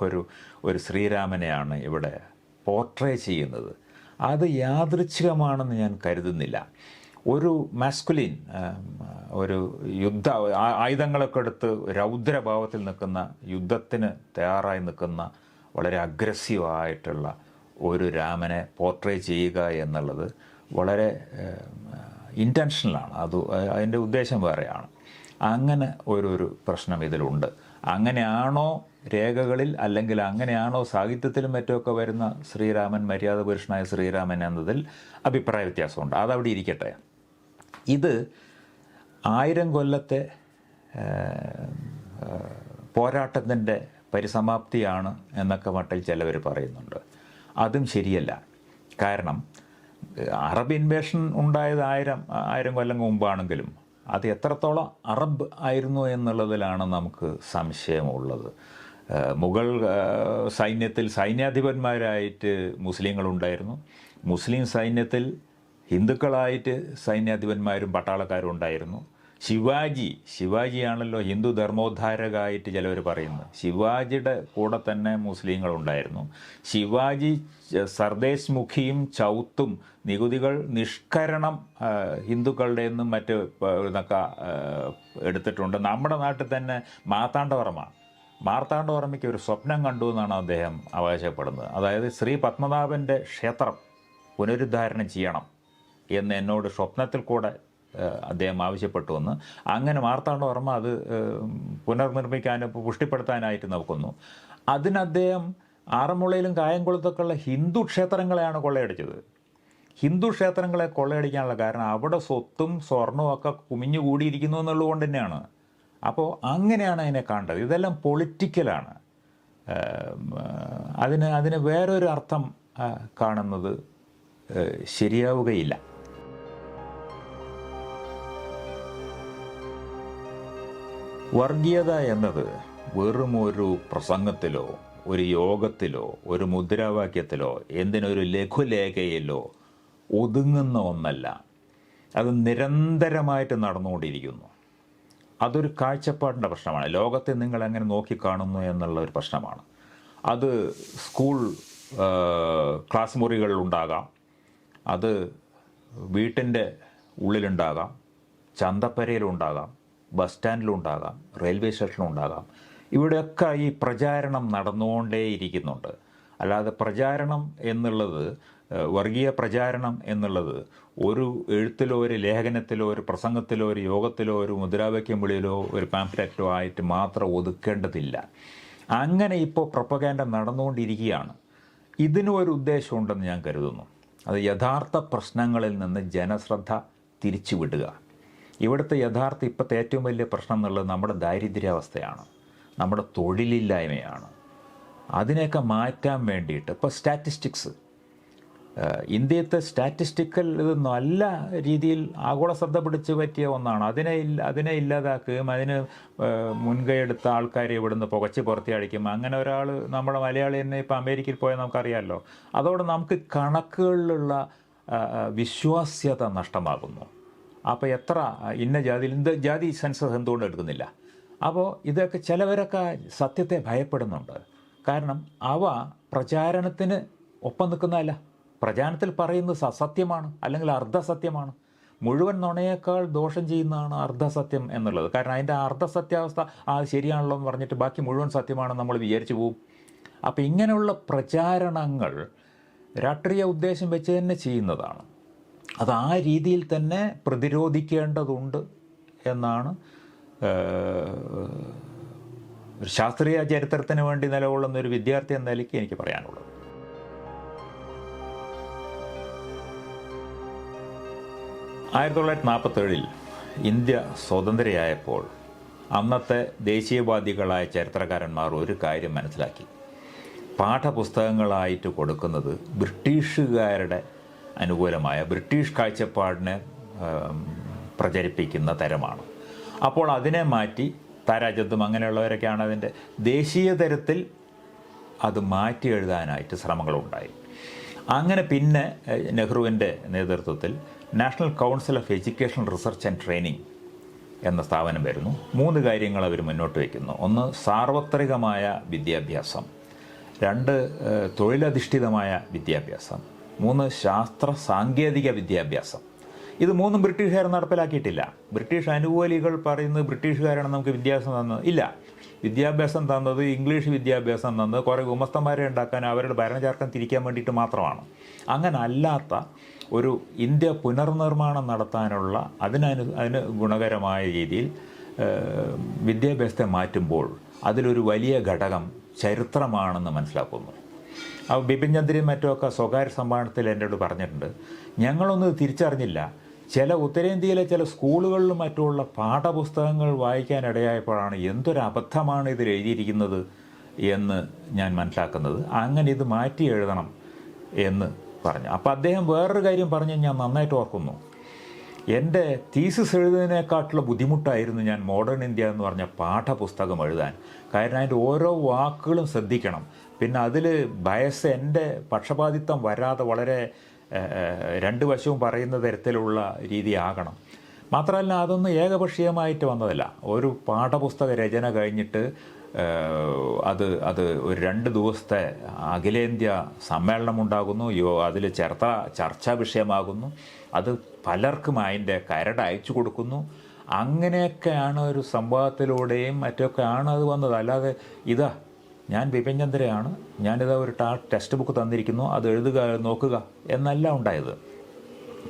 ഒരു ഒരു ശ്രീരാമനെയാണ് ഇവിടെ പോർട്രേ ചെയ്യുന്നത്. അത് യാദൃച്ഛികമാണെന്ന് ഞാൻ കരുതുന്നില്ല. ഒരു മാസ്കുലിൻ ഒരു യുദ്ധ ആയുധങ്ങളൊക്കെ എടുത്ത് രൗദ്രഭാവത്തിൽ നിൽക്കുന്ന യുദ്ധത്തിന് തയ്യാറായി നിൽക്കുന്ന വളരെ അഗ്രസീവായിട്ടുള്ള ഒരു രാമനെ പോർട്രേ ചെയ്യുക എന്നുള്ളത് വളരെ ഇന്റൻഷനലാണ് അത് അതിന്റെ ഉദ്ദേശം വേറെയാണ്. അങ്ങനെ ഒരു ഒരു പ്രശ്നം ഇതിലുണ്ട്. അങ്ങനെയാണോ രേഖകളിൽ അല്ലെങ്കിൽ അങ്ങനെയാണോ സാഹിത്യത്തിലും മറ്റുമൊക്കെ വരുന്ന ശ്രീരാമൻ മര്യാദ പുരുഷനായ ശ്രീരാമൻ എന്നതിൽ അഭിപ്രായ വ്യത്യാസമുണ്ട്. അതവിടെ ഇരിക്കട്ടെ. ഇത് ആയിരം കൊല്ലത്തെ പോരാട്ടത്തിന്റെ പരിസമാപ്തിയാണ് എന്നൊക്കെ മട്ടിൽ ചിലവർ പറയുന്നുണ്ട്. അതും ശരിയല്ല. കാരണം അറബ് ഇൻവേഷൻ ഉണ്ടായത് ആയിരം ആയിരം കൊല്ലം മുമ്പാണെങ്കിലും അത് എത്രത്തോളം അറബ് ആയിരുന്നു എന്നുള്ളതിലാണ് നമുക്ക് സംശയമുള്ളത്. മുഗൾ സൈന്യത്തിൽ സൈന്യാധിപന്മാരായിട്ട് മുസ്ലിങ്ങളുണ്ടായിരുന്നു. മുസ്ലിം സൈന്യത്തിൽ ഹിന്ദുക്കളായിട്ട് സൈന്യാധിപന്മാരും പട്ടാളക്കാരും ഉണ്ടായിരുന്നു. ശിവാജി ശിവാജിയാണല്ലോ ഹിന്ദു ധർമ്മോദ്ധാരകമായിട്ട് ചിലവർ പറയുന്നത്. ശിവാജിയുടെ കൂടെ തന്നെ മുസ്ലിങ്ങളുണ്ടായിരുന്നു ശിവാജി സർദേശ് മുഖിയും ചൗത്തും നികുതികൾ നിഷ്കരണം ഹിന്ദുക്കളുടെ നിന്നും മറ്റ് ഇതൊക്കെ എടുത്തിട്ടുണ്ട്. നമ്മുടെ നാട്ടിൽ തന്നെ മാർത്താണ്ഡവർമ്മ. മാർത്താണ്ഡവർമ്മയ്ക്ക് ഒരു സ്വപ്നം കണ്ടു എന്നാണ് അദ്ദേഹം അവകാശപ്പെടുന്നത്. അതായത് ശ്രീ പത്മനാഭന്റെ ക്ഷേത്രം പുനരുദ്ധാരണം ചെയ്യണം. എന്ന് എന്നോട് സ്വപ്നത്തിൽ കൂടെ അദ്ദേഹം ആവശ്യപ്പെട്ടു ആവശ്യപ്പെട്ടുവെന്ന് അങ്ങനെ മാർത്താണ്ഡവർമ്മ അത് പുനർനിർമ്മിക്കാനും പുഷ്ടിപ്പെടുത്താനായിട്ട് നോക്കുന്നു. അതിന് അദ്ദേഹം ആറന്മുളയിലും കായംകുളത്തൊക്കെയുള്ള ഹിന്ദു ക്ഷേത്രങ്ങളെയാണ് കൊള്ളയടിച്ചത്. ഹിന്ദു ക്ഷേത്രങ്ങളെ കൊള്ളയടിക്കാനുള്ള കാരണം അവിടെ സ്വത്തും സ്വർണവും ഒക്കെ കുമിഞ്ഞു കൂടിയിരിക്കുന്നു എന്നുള്ളത് കൊണ്ട് തന്നെയാണ്. അപ്പോൾ അങ്ങനെയാണ് അതിനെ കണ്ടത് ഇതെല്ലാം പൊളിറ്റിക്കലാണ്. അതിന് അതിന് വേറൊരു അർത്ഥം കാണുന്നത് ശരിയാവുകയില്ല. വർഗീയത എന്നത് വെറും ഒരു പ്രസംഗത്തിലോ ഒരു യോഗത്തിലോ ഒരു മുദ്രാവാക്യത്തിലോ എന്തിനൊരു ലഘുലേഖയിലോ ഒതുങ്ങുന്ന ഒന്നല്ല. അത് നിരന്തരമായിട്ട് നടന്നുകൊണ്ടിരിക്കുന്നു. അതൊരു കാഴ്ചപ്പാടിന്റെ പ്രശ്നമാണ്. ലോകത്തെ നിങ്ങൾ എങ്ങനെ നോക്കിക്കാണുന്നു എന്നുള്ള ഒരു പ്രശ്നമാണ്. അത് സ്കൂൾ ക്ലാസ് മുറികളിലുണ്ടാകാം അത് വീട്ടിന്റെ ഉള്ളിലുണ്ടാകാം. ചന്തപ്പരയിലുണ്ടാകാം. ബസ് സ്റ്റാൻഡിലുണ്ടാകാം റെയിൽവേ സ്റ്റേഷനിലുണ്ടാകാം ഇവിടെയൊക്കെ ഈ പ്രചാരണം നടന്നുകൊണ്ടേയിരിക്കുന്നുണ്ട്. അല്ലാതെ പ്രചാരണം എന്നുള്ളത് വർഗീയ പ്രചാരണം എന്നുള്ളത് ഒരു എഴുത്തിലോ ഒരു ലേഖനത്തിലോ ഒരു പ്രസംഗത്തിലോ ഒരു യോഗത്തിലോ ഒരു മുദ്രാവാക്യം വിളിയിലോ ഒരു പാംഫ്ലെറ്റോ ആയിട്ട് മാത്രം ഒതുക്കേണ്ടതില്ല. അങ്ങനെ ഇപ്പോൾ പ്രൊപ്പഗാൻഡ നടന്നുകൊണ്ടിരിക്കുകയാണ്. ഇതിനും ഒരു ഉദ്ദേശമുണ്ടെന്ന് ഞാൻ കരുതുന്നു. അത് യഥാർത്ഥ പ്രശ്നങ്ങളിൽ നിന്ന് ജനശ്രദ്ധ തിരിച്ചുവിടുക. ഇവിടുത്തെ യഥാർത്ഥ ഇപ്പോഴത്തെ ഏറ്റവും വലിയ പ്രശ്നം എന്നുള്ളത് നമ്മുടെ ദാരിദ്ര്യാവസ്ഥയാണ്. നമ്മുടെ തൊഴിലില്ലായ്മയാണ്. അതിനെയൊക്കെ മാറ്റാൻ വേണ്ടിയിട്ട് ഇപ്പോൾ സ്റ്റാറ്റിസ്റ്റിക്സ്. ഇന്ത്യത്തെ സ്റ്റാറ്റിസ്റ്റിക്കൽ ഇത് നല്ല രീതിയിൽ ആഗോള ശ്രദ്ധ പിടിച്ച് പറ്റിയ ഒന്നാണ്. അതിനെ അതിനെ ഇല്ലാതാക്കുകയും അതിന് മുൻകൈയെടുത്ത ആൾക്കാരെ ഇവിടുന്ന് പുകച്ച് പുറത്തി അടിക്കും. അങ്ങനെ ഒരാൾ നമ്മുടെ മലയാളി തന്നെ ഇപ്പോൾ അമേരിക്കയിൽ പോയാൽ നമുക്കറിയാമല്ലോ അതോടെ നമുക്ക് കണക്കുകളിലുള്ള വിശ്വാസ്യത നഷ്ടമാകുന്നു. അപ്പോൾ എത്ര ഇന്ന ജാതിയിൽ ഇന്ത് ജാതി സെൻസസ് എന്തുകൊണ്ട് എടുക്കുന്നില്ല? അപ്പോൾ ഇതൊക്കെ ചിലവരൊക്കെ സത്യത്തെ ഭയപ്പെടുന്നുണ്ട്. കാരണം അവ പ്രചാരണത്തിന് ഒപ്പം നിൽക്കുന്നതല്ല. പ്രചാരണത്തിൽ പറയുന്നത് സത്യമാണ് അല്ലെങ്കിൽ അർദ്ധസത്യമാണ്. മുഴുവൻ നുണയേക്കാൾ ദോഷം ചെയ്യുന്നതാണ് അർദ്ധസത്യം എന്നുള്ളത്. കാരണം അതിന്റെ അർദ്ധസത്യാവസ്ഥ ആ ശരിയാണല്ലോ എന്ന് പറഞ്ഞിട്ട് ബാക്കി മുഴുവൻ സത്യമാണെന്ന് നമ്മൾ വിചാരിച്ചു പോവും. അപ്പോൾ ഇങ്ങനെയുള്ള പ്രചാരണങ്ങൾ രാഷ്ട്രീയ ഉദ്ദേശം വെച്ച് തന്നെ ചെയ്യുന്നതാണ്. അത് ആ രീതിയിൽ തന്നെ പ്രതിരോധിക്കേണ്ടതുണ്ട് എന്നാണ് ശാസ്ത്രീയ ചരിത്രത്തിന് വേണ്ടി നിലകൊള്ളുന്ന ഒരു വിദ്യാർത്ഥി എന്ന നിലയ്ക്ക് എനിക്ക് പറയാനുള്ളത്. ആയിരത്തി തൊള്ളായിരത്തി നാൽപ്പത്തേഴിൽ ഇന്ത്യ സ്വതന്ത്രയായപ്പോൾ അന്നത്തെ ദേശീയവാദികളായ ചരിത്രകാരന്മാർ ഒരു കാര്യം മനസ്സിലാക്കി. പാഠപുസ്തകങ്ങളായിട്ട് കൊടുക്കുന്നത് ബ്രിട്ടീഷുകാരുടെ അനുകൂലമായ ബ്രിട്ടീഷ് കാഴ്ചപ്പാടിനെ പ്രചരിപ്പിക്കുന്ന തരമാണ്. അപ്പോൾ അതിനെ മാറ്റി താരാജത്തും അങ്ങനെയുള്ളവരൊക്കെയാണ് അതിന്റെ ദേശീയ തരത്തിൽ അത് മാറ്റി എഴുതാനായിട്ട് ശ്രമങ്ങളുണ്ടായി. അങ്ങനെ പിന്നെ നെഹ്റുവിന്റെ നേതൃത്വത്തിൽ national council of education research and training എന്ന സ്ഥാപനം വരുന്നു. മൂന്ന് കാര്യങ്ങൾ അവർ മുന്നോട്ട് വയ്ക്കുന്നു. ഒന്ന് സാർവത്രികമായ വിദ്യാഭ്യാസം. രണ്ട് തൊഴിലധിഷ്ഠിതമായ വിദ്യാഭ്യാസം. മൂന്ന് ശാസ്ത്ര സാങ്കേതിക വിദ്യാഭ്യാസം. ഇത് മൂന്നും ബ്രിട്ടീഷുകാർ നടപ്പിലാക്കിയിട്ടില്ല. ബ്രിട്ടീഷ് അനുകൂലികൾ പറയുന്നത് ബ്രിട്ടീഷുകാരാണ് നമുക്ക് വിദ്യാഭ്യാസം തന്നത് ഇല്ല. വിദ്യാഭ്യാസം തന്നത് ഇംഗ്ലീഷ് വിദ്യാഭ്യാസം തന്നത് കുറേ ഗുമസ്തന്മാരെ ഉണ്ടാക്കാൻ അവരുടെ ഭരണചാർക്കം തിരിക്കാൻ വേണ്ടിയിട്ട് മാത്രമാണ്. അങ്ങനെ അല്ലാത്ത ഒരു ഇന്ത്യ പുനർനിർമ്മാണം നടത്താനുള്ള അതിനനു അതിന് ഗുണകരമായ രീതിയിൽ വിദ്യാഭ്യാസത്തെ മാറ്റുമ്പോൾ അതിലൊരു വലിയ ഘടകം ചരിത്രമാണെന്ന് മനസ്സിലാക്കുന്നു. ബിപിൻ ചന്ദ്രയും മറ്റുമൊക്കെ സ്വകാര്യ സമ്മാനത്തിൽ എന്നോട് പറഞ്ഞിട്ടുണ്ട്. ഞങ്ങളൊന്നും തിരിച്ചറിഞ്ഞില്ല. ചില ഉത്തരേന്ത്യയിലെ ചില സ്കൂളുകളിലും മറ്റുമുള്ള പാഠപുസ്തകങ്ങൾ വായിക്കാനിടയായപ്പോഴാണ് എന്തൊരു അബദ്ധമാണ് ഇതിൽ എഴുതിയിരിക്കുന്നത് എന്ന് ഞാൻ മനസ്സിലാക്കുന്നത്. അങ്ങനെ ഇത് മാറ്റി എഴുതണം എന്ന് പറഞ്ഞു. അപ്പോൾ അദ്ദേഹം വേറൊരു കാര്യം പറഞ്ഞ് ഞാൻ നന്നായിട്ട് ഓർക്കുന്നു. എന്റെ തീസിസ് എഴുതുന്നതിനേക്കാട്ടുള്ള ബുദ്ധിമുട്ടായിരുന്നു ഞാൻ മോഡേൺ ഇന്ത്യ എന്ന് പറഞ്ഞ പാഠപുസ്തകം എഴുതാൻ. കാരണം അതിന്റെ ഓരോ വാക്കുകളും ശ്രദ്ധിക്കണം. പിന്നെ അതിൽ ബയസ് എന്റെ പക്ഷപാതിത്വം വരാതെ വളരെ രണ്ട് വശവും പറയുന്ന തരത്തിലുള്ള രീതിയാകണം മാത്രമല്ല അതൊന്നും ഏകപക്ഷീയമായിട്ട് വന്നതല്ല. ഒരു പാഠപുസ്തക രചന കഴിഞ്ഞിട്ട് അത് അത് ഒരു രണ്ട് ദിവസത്തെ അഖിലേന്ത്യാ സമ്മേളനം ഉണ്ടാകുന്നു യോ അതിൽ ചർച്ച ചർച്ചാ വിഷയമാകുന്നു. അത് പലർക്കും അതിന്റെ കരട് അയച്ചു കൊടുക്കുന്നു. അങ്ങനെയൊക്കെയാണ് ഒരു സംവാദത്തിലൂടെയും മറ്റൊക്കെയാണ് അത് വന്നത്. അല്ലാതെ ഇതാ ഞാൻ ബിപിൻ ചന്ദ്രയാണ് ഞാനിതാ ഒരു ടാ ടെക്സ്റ്റ് ബുക്ക് തന്നിരിക്കുന്നു. അത് എഴുതുക നോക്കുക എന്നല്ല ഉണ്ടായത്.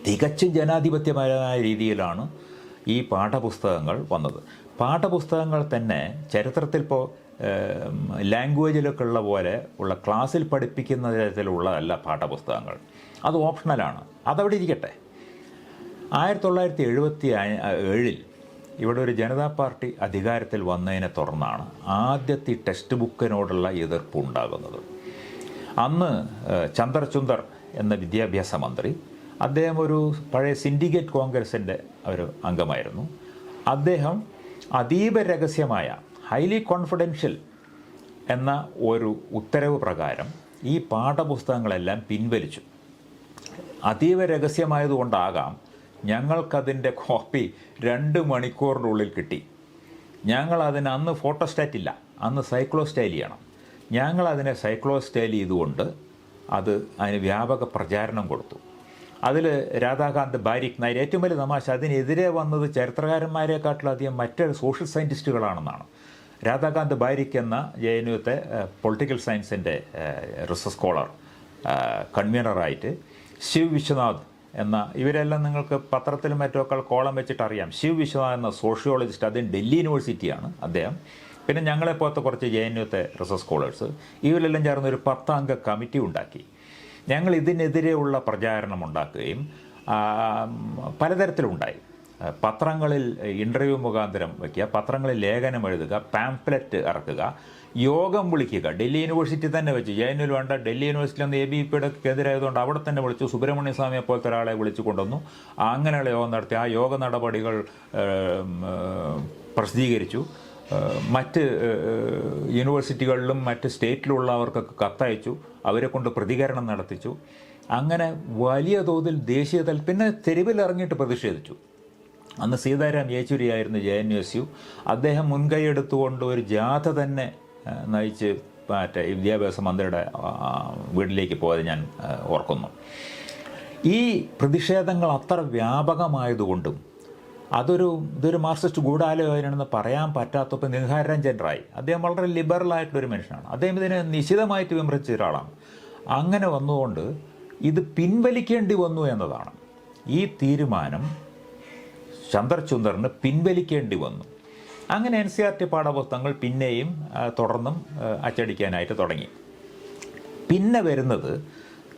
തികച്ചും ജനാധിപത്യപരമായ രീതിയിലാണ് ഈ പാഠപുസ്തകങ്ങൾ വന്നത്. പാഠപുസ്തകങ്ങൾ തന്നെ ചരിത്രത്തിൽ ഇപ്പോൾ ലാംഗ്വേജിലൊക്കെ ഉള്ള പോലെ ഉള്ള ക്ലാസ്സിൽ പഠിപ്പിക്കുന്ന തരത്തിലുള്ളതല്ല പാഠപുസ്തകങ്ങൾ. അത് ഓപ്ഷണലാണ്. അതവിടെ ഇരിക്കട്ടെ. ആയിരത്തി തൊള്ളായിരത്തി എഴുപത്തി ഏഴിൽ ഇവിടെ ഒരു ജനതാ പാർട്ടി അധികാരത്തിൽ വന്നതിനെ തുടർന്നാണ് ആദ്യത്തെ ടെക്സ്റ്റ് ബുക്കിനോടുള്ള എതിർപ്പ് ഉണ്ടാകുന്നത്. അന്ന് ചന്ദ്രചുന്ദർ എന്ന വിദ്യാഭ്യാസ മന്ത്രി അദ്ദേഹം ഒരു പഴയ സിൻഡിക്കേറ്റ് കോൺഗ്രസിന്റെ ഒരു അംഗമായിരുന്നു. അദ്ദേഹം അതീവ രഹസ്യമായ ഹൈലി കോൺഫിഡൻഷ്യൽ എന്ന ഒരു ഉത്തരവ് പ്രകാരം ഈ പാഠപുസ്തകങ്ങളെല്ലാം പിൻവലിച്ചു. അതീവ രഹസ്യമായതുകൊണ്ടാകാം ഞങ്ങൾക്കതിന്റെ കോപ്പി രണ്ട് മണിക്കൂറിനുള്ളിൽ കിട്ടി. ഞങ്ങൾ അതിന് അന്ന് ഫോട്ടോസ്റ്റാറ്റ് ഇല്ല. അന്ന് സൈക്ലോസ്റ്റൈൽ ചെയ്യണം. ഞങ്ങൾ അതിനെ സൈക്ലോസ്റ്റൈൽ ചെയ്തുകൊണ്ട് അത് അതിന് വ്യാപക പ്രചാരണം കൊടുത്തു. അതിൽ രാധാകാന്ത് ബാരിക് നായർ ഏറ്റവും വലിയ തമാശ. അതിനെതിരെ വന്നത് ചരിത്രകാരന്മാരെക്കാട്ടിലധികം മറ്റൊരു സോഷ്യൽ സയന്റിസ്റ്റുകളാണെന്നാണ് രാധാകാന്ത് ബാരിക് എന്ന ജെ എൻ യുത്തെ പൊളിറ്റിക്കൽ സയൻസിന്റെ റിസർച്ച് സ്കോളർ കൺവീനറായിട്ട് ശിവ് വിശ്വനാഥ് എന്ന ഇവരെല്ലാം നിങ്ങൾക്ക് പത്രത്തിലും മറ്റുമൊക്കെ കോളം വെച്ചിട്ട് അറിയാം ശിവ് വിശ്വനാഥ് എന്ന സോഷ്യോളജിസ്റ്റ് അദ്ദേഹം ഡൽഹി യൂണിവേഴ്സിറ്റിയാണ് അദ്ദേഹം. പിന്നെ ഞങ്ങളെപ്പോലത്തെ കുറച്ച് ജെ എൻ യുത്തെ റിസർച്ച് സ്കോളേഴ്സ്. ഇവരെല്ലാം ചേർന്ന് ഒരു പത്തംഗ കമ്മിറ്റി ഉണ്ടാക്കി. ഞങ്ങൾ ഇതിനെതിരെയുള്ള പ്രചാരണം ഉണ്ടാക്കുകയും പലതരത്തിലുണ്ടായി. പത്രങ്ങളിൽ ഇന്റർവ്യൂ മുഖാന്തരം വയ്ക്കുക പത്രങ്ങളിൽ ലേഖനം എഴുതുക പാംപ്ലെറ്റ് ഇറക്കുക യോഗം വിളിക്കുക. ഡൽഹി യൂണിവേഴ്സിറ്റി തന്നെ വെച്ച്. ജയനുൽ വേണ്ട. ഡൽഹി യൂണിവേഴ്സിറ്റി അന്ന് എ ബി പിയുടെ എതിരായതുകൊണ്ട് അവിടെ തന്നെ വിളിച്ചു. സുബ്രഹ്മണ്യ സ്വാമിയെ പോലത്തെ ഒരാളെ വിളിച്ചു കൊണ്ടുവന്നു. അങ്ങനെയുള്ള യോഗം നടത്തി. ആ യോഗ നടപടികൾ പ്രസിദ്ധീകരിച്ചു. മറ്റ് യൂണിവേഴ്സിറ്റികളിലും മറ്റ് സ്റ്റേറ്റിലുള്ളവർക്കൊക്കെ കത്തയച്ചു. അവരെ കൊണ്ട് പ്രതികരണം നടത്തിച്ചു. അങ്ങനെ വലിയ തോതിൽ ദേശീയ തലത്തിൽ പിന്നെ തെരുവിലിറങ്ങിയിട്ട് പ്രതിഷേധിച്ചു. അന്ന് സീതാരാം യെച്ചൂരിയായിരുന്നു ജെ എൻ യു അദ്ദേഹം മുൻകൈ എടുത്തുകൊണ്ട് ഒരു ജാഥ തന്നെ നയിച്ച് മറ്റേ വിദ്യാഭ്യാസ മന്ത്രിയുടെ വീട്ടിലേക്ക് പോയത് ഞാൻ ഓർക്കുന്നു. ഈ പ്രതിഷേധങ്ങൾ അത്ര വ്യാപകമായതുകൊണ്ടും അതൊരു ഇതൊരു മാർക്സിസ്റ്റ് ഗൂഢാലോചനയാണെന്ന് പറയാൻ പറ്റാത്തപ്പോൾ നിഹാരഞ്ജൻ റായ് അദ്ദേഹം വളരെ ലിബറൽ ആയിട്ടുള്ളൊരു മനുഷ്യനാണ്. അദ്ദേഹം ഇതിനെ നിശിതമായിട്ട് വിമർശിച്ച ഒരാളാണ്. അങ്ങനെ വന്നുകൊണ്ട് ഇത് പിൻവലിക്കേണ്ടി വന്നു എന്നതാണ്. ഈ തീരുമാനം ചന്ദ്രചുന്ദറിന് പിൻവലിക്കേണ്ടി വന്നു. അങ്ങനെ എൻ സി ആർ ടി പാഠപുസ്തകങ്ങൾ പിന്നെയും തുടർന്നും അച്ചടിക്കാനായിട്ട് തുടങ്ങി. പിന്നെ വരുന്നത്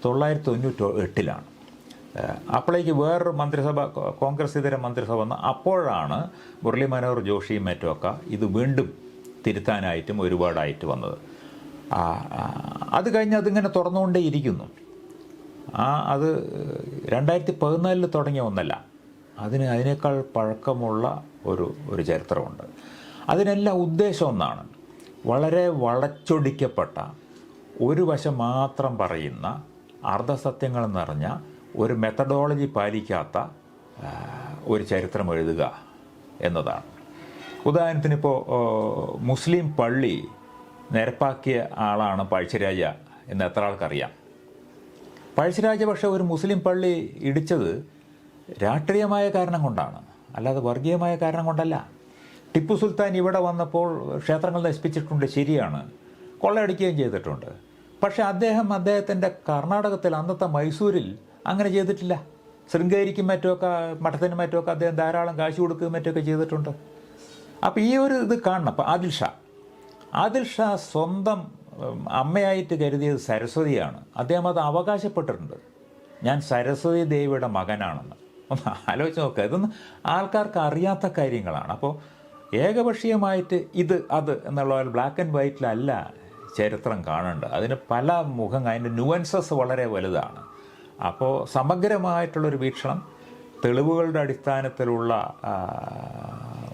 തൊള്ളായിരത്തി തൊണ്ണൂറ്റി എട്ടിലാണ് അപ്പോഴേക്ക് വേറൊരു മന്ത്രിസഭ കോൺഗ്രസ് ഇതര മന്ത്രിസഭ വന്ന് അപ്പോഴാണ് മുരളി മനോഹർ ജോഷിയും മറ്റുമൊക്കെ ഇത് വീണ്ടും തിരുത്താനായിട്ടും ഒരുപാടായിട്ട് വന്നത്. അത് കഴിഞ്ഞ് അതിങ്ങനെ തുറന്നുകൊണ്ടേയിരിക്കുന്നു. ആ അത് രണ്ടായിരത്തി പതിനാലിൽ തുടങ്ങിയ ഒന്നല്ല. അതിന് അതിനേക്കാൾ പഴക്കമുള്ള ഒരു ഒരു ചരിത്രമുണ്ട്. അതിനെല്ലാം ഉദ്ദേശം ഒന്നാണ്. വളരെ വളച്ചൊടിക്കപ്പെട്ട ഒരു വശം മാത്രം പറയുന്ന അർദ്ധസത്യങ്ങൾ നിറഞ്ഞ ഒരു മെത്തഡോളജി പാലിക്കാത്ത ഒരു ചരിത്രം എഴുതുക എന്നതാണ്. ഉദാഹരണത്തിന് ഇപ്പോൾ മുസ്ലിം പള്ളി നിരപ്പാക്കിയ ആളാണ് പഴശ്ശിരാജ എന്ന് എത്ര ആൾക്കറിയാം? പഴശ്ശിരാജ പക്ഷേ ഒരു മുസ്ലിം പള്ളി ഇടിച്ചത് രാഷ്ട്രീയമായ കാരണം കൊണ്ടാണ്. അല്ലാതെ വർഗീയമായ കാരണം കൊണ്ടല്ല. ടിപ്പു സുൽത്താൻ ഇവിടെ വന്നപ്പോൾ ക്ഷേത്രങ്ങൾ നശിപ്പിച്ചിട്ടുണ്ട് ശരിയാണ്. കൊള്ളയടിക്കുകയും ചെയ്തിട്ടുണ്ട്. പക്ഷേ അദ്ദേഹം അദ്ദേഹത്തിന്റെ കർണാടകത്തിൽ അന്നത്തെ മൈസൂരിൽ അങ്ങനെ ചെയ്തിട്ടില്ല. ശൃംഗേരിക്കും മറ്റുമൊക്കെ മഠത്തിനും മറ്റുമൊക്കെ അദ്ദേഹം ധാരാളം കാശ് കൊടുക്കുകയും മറ്റുമൊക്കെ ചെയ്തിട്ടുണ്ട്. അപ്പോൾ ഈ ഒരു ഇത് കാണണം. അപ്പോൾ ആദിൽ ഷാ. ആദിൽ ഷാ സ്വന്തം അമ്മയായിട്ട് കരുതിയത് സരസ്വതിയാണ്. അദ്ദേഹം അത് അവകാശപ്പെട്ടിട്ടുണ്ട്. ഞാൻ സരസ്വതി ദേവിയുടെ മകനാണെന്ന്. ഒന്ന് ആലോചിച്ച് നോക്കുക ഇതൊന്നും ആൾക്കാർക്ക് അറിയാത്ത കാര്യങ്ങളാണ്. അപ്പോൾ ഏകപക്ഷീയമായിട്ട് ഇത് അത് എന്നുള്ള ബ്ലാക്ക് ആൻഡ് വൈറ്റിലല്ല ചരിത്രം കാണേണ്ടത്. അതിന് പല മുഖങ്ങൾ അതിന്റെ ന്യൂവൻസസ് വളരെ വലുതാണ്. അപ്പോൾ സമഗ്രമായിട്ടുള്ളൊരു വീക്ഷണം തെളിവുകളുടെ അടിസ്ഥാനത്തിലുള്ള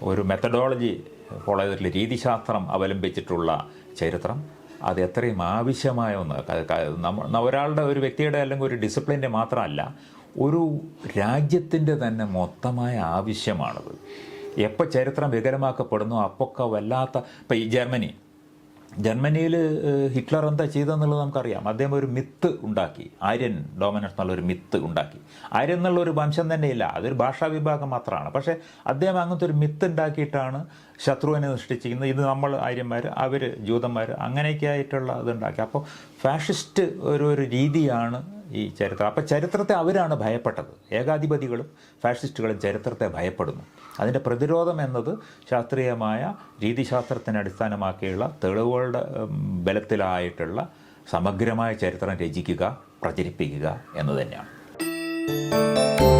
ഒരു മെത്തഡോളജി ഫോളോ ചെയ്തിട്ടുള്ള രീതിശാസ്ത്രം അവലംബിച്ചിട്ടുള്ള ചരിത്രം അത് എത്രയും ആവശ്യമായ ഒന്ന്. ഒരാളുടെ ഒരു വ്യക്തിയുടെ അല്ലെങ്കിൽ ഒരു ഡിസിപ്ലിന്റെ മാത്രമല്ല ഒരു രാജ്യത്തിന്റെ തന്നെ മൊത്തമായ ആവശ്യമാണത്. എപ്പോൾ ചരിത്രം വികലമാക്കപ്പെടുന്നു അപ്പൊക്കെ വല്ലാത്ത ഇപ്പം ഈ ജർമ്മനി. ജർമ്മനിയിൽ ഹിറ്റ്ലർ എന്താ ചെയ്തതെന്നുള്ളത് നമുക്കറിയാം. അദ്ദേഹം ഒരു മിത്ത് ഉണ്ടാക്കി. ആര്യൻ ഡോമിനൻസ് എന്നുള്ള ഒരു മിത്ത് ഉണ്ടാക്കി. ആര്യൻ എന്നുള്ള ഒരു വംശം തന്നെയില്ല. അതൊരു ഭാഷാ വിഭാഗം മാത്രമാണ്. പക്ഷേ അദ്ദേഹം അങ്ങനത്തെ ഒരു മിത്ത് ഉണ്ടാക്കിയിട്ടാണ് ശത്രുവിനെ സൃഷ്ടിച്ചിരിക്കുന്നത്. ഇത് നമ്മൾ ആര്യന്മാർ അവർ ജൂതന്മാർ അങ്ങനെയൊക്കെ ആയിട്ടുള്ള ഇതുണ്ടാക്കി അപ്പോൾ ഫാഷിസ്റ്റ് ഒരു ഒരു രീതിയാണ് ഈ ചരിത്രം. അപ്പോൾ ചരിത്രത്തെ അവരാണ് ഭയപ്പെട്ടത്. ഏകാധിപതികളും ഫാഷിസ്റ്റുകളും ചരിത്രത്തെ ഭയപ്പെടുന്നു. അതിന്റെ പ്രതിരോധം എന്നത് ശാസ്ത്രീയമായ രീതിശാസ്ത്രത്തിനെ അടിസ്ഥാനമാക്കിയുള്ള തെളിവുകളുടെ ബലത്തിലായിട്ടുള്ള സമഗ്രമായ ചരിത്രം രചിക്കുക പ്രചരിപ്പിക്കുക എന്നു തന്നെയാണ്.